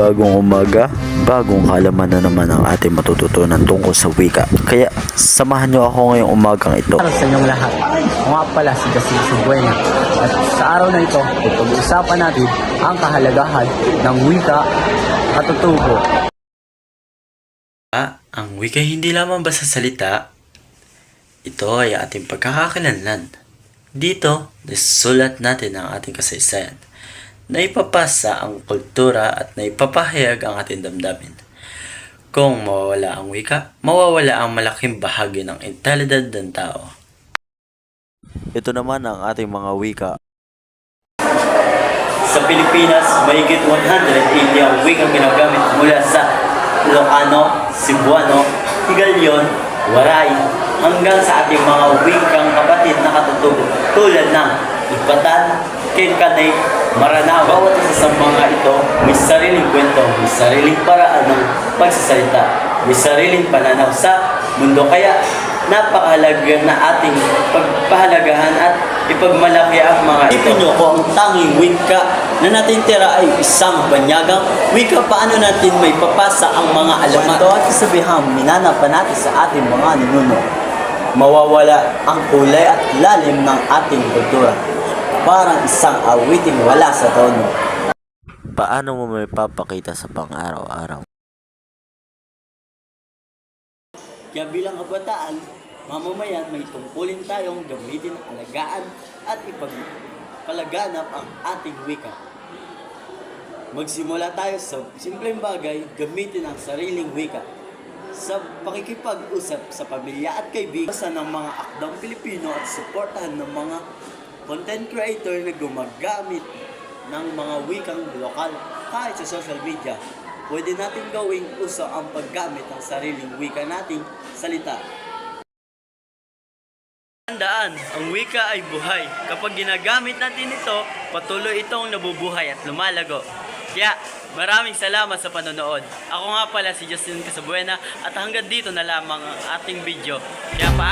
Bagong umaga, bagong kalaman na naman ang ating matututunan tungkol sa wika. Kaya samahan niyo ako ngayong umagang ito. Para sa inyong lahat. Ako nga pala si Jacinto Buena. At sa araw na ito, pag-uusapan natin ang kahalagahan ng wika katutubo. Ah, ang wika hindi lamang basta salita. Ito ay ating pagkakakilanlan. Dito, nasusulat natin ang ating kasaysayan. Naipapasa ang kultura at naipapahayag ang ating damdamin. Kung mawawala ang wika, mawawala ang malaking bahagi ng intelidad ng tao. Ito naman ang ating mga wika. Sa Pilipinas, mahigit 180 ang wikang ginagamit mula sa Ilocano, Cebuano, Higalyon, Waray, hanggang sa ating mga wikang kapatid na katutubo tulad ng Ipatan, Kinkanay, Maranao. Bawat isa sa mga ito may sariling kwento, may sariling paraan ng pagsasalita, may sariling pananaw sa mundo. Kaya napakahalaga na ating pagpahalagahan at ipagmalaki ang mga ito. Isipin nyo kung ang tanging wika na natin tira ay isang banyagang wika, paano natin may papasa ang mga alamat? Ito at kasabihang minana pa natin sa ating mga ninuno. Mawawala ang kulay at lalim ng ating kultura. Parang isang awiting wala sa tono. Paano mo may papakita sa pang-araw-araw? Kaya bilang kabataan, mamamayan may tungkulin tayong gamitin ang alagaan at ipagpalaganap ang ating wika. Magsimula tayo sa simpleng bagay, gamitin ang sariling wika. Sa pakikipag-usap sa pamilya at kaibigan sa ng mga akdang Pilipino at suportahan ng mga content creator na gumagamit ng mga wikang lokal kahit sa social media. Pwede natin gawing uso ang paggamit ng sariling wika nating salita. Tandaan, ang wika ay buhay. Kapag ginagamit natin ito, patuloy itong nabubuhay at lumalago. Kaya, maraming salamat sa panonood. Ako nga pala si Justin Casabuena at hanggang dito na lamang ang ating video. Kaya pa...